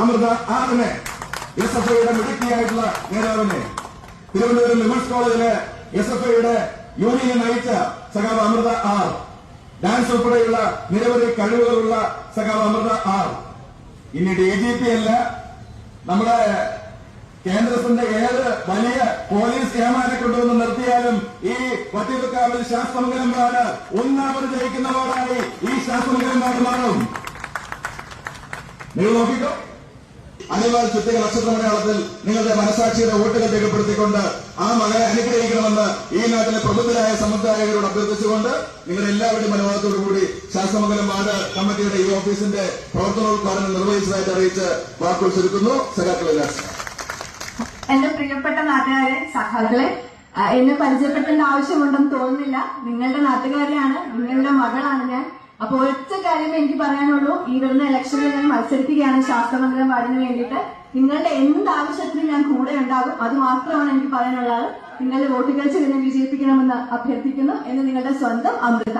അമൃത ആറിനെ S F ഐയുടെ മിടുക്കിയായിട്ടുള്ള നേതാവിനെ. തിരുവനന്തപുരം വിമൻസ് കോളേജിലെ എസ് എഫ് ഐയുടെ യൂണിയൻ നയിച്ച സഖാവ് അമൃത ആർ. ഡാൻസ് ഉൾപ്പെടെയുള്ള നിരവധി കഴിവുകളുള്ള സഖാവ് അമൃത ആർ. ഇനി ഡി ജി പി അല്ല നമ്മുടെ കേന്ദ്രത്തിന്റെ ഏത് വലിയ പോലീസ് ഏമാനെ കൊണ്ടുവന്ന് നിർത്തിയാലും ഈ വട്ടിയൂർക്കാവിൽ ശാസ്ത്രമംഗലം വാർഡ് ഒന്നാമത് ജയിക്കുന്നവരായി ഈ ശാസ്ത്രമംഗലം വാർഡ് മാറും. നിങ്ങൾ നോക്കിക്കോ. അനിവാൾ ചുറ്റിക നക്ഷത്ര മലയാളത്തിൽ നിങ്ങളുടെ മനസാക്ഷിയുടെ വോട്ടുകൾ രേഖപ്പെടുത്തിക്കൊണ്ട് ആ മകനെ അനുഗ്രഹിക്കണമെന്ന് ഈ നാട്ടിലെ പ്രബുദ്ധരായ സമുദായകരോട് അഭ്യർത്ഥിച്ചുകൊണ്ട് നിങ്ങൾ എല്ലാവരുടെയും കൂടി ശാസ്ത്രമംഗലം വാർഡ് കമ്മിറ്റിയുടെ ഈ ഓഫീസിന്റെ പ്രവർത്തനോദ്ഘാടനം നിർവഹിച്ചതായിട്ട് അറിയിച്ച് വാക്കുകൾ ചുരുക്കുന്നു. സഖാക്കളില്ല എന്റെ പ്രിയപ്പെട്ട നാട്ടുകാരെ സഖാക്കളെ എന്നെ പരിചയപ്പെടുത്തേണ്ട ആവശ്യമുണ്ടെന്ന് തോന്നുന്നില്ല. നിങ്ങളുടെ നാട്ടുകാരെയാണ് നിങ്ങളുടെ മകളാണ് ഞാൻ. അപ്പൊ ഒറ്റ കാര്യമേ എനിക്ക് പറയാനുള്ളൂ. ഈ വരുന്ന ഇലക്ഷനിൽ ഞാൻ മത്സരിക്കുകയാണ് ശാസ്ത്രമംഗലം വാർഡിന് വേണ്ടിയിട്ട്. നിങ്ങളുടെ എന്ത് ആവശ്യത്തിനും ഞാൻ കൂടെ ഉണ്ടാകും. അത് മാത്രമാണ് എനിക്ക് പറയാനുള്ളത്. നിങ്ങളുടെ വോട്ടുകൾ ചെയ്ത് വിജയിപ്പിക്കണമെന്ന് അഭ്യർത്ഥിക്കുന്നു. എന്ന് നിങ്ങളുടെ സ്വന്തം അമൃത.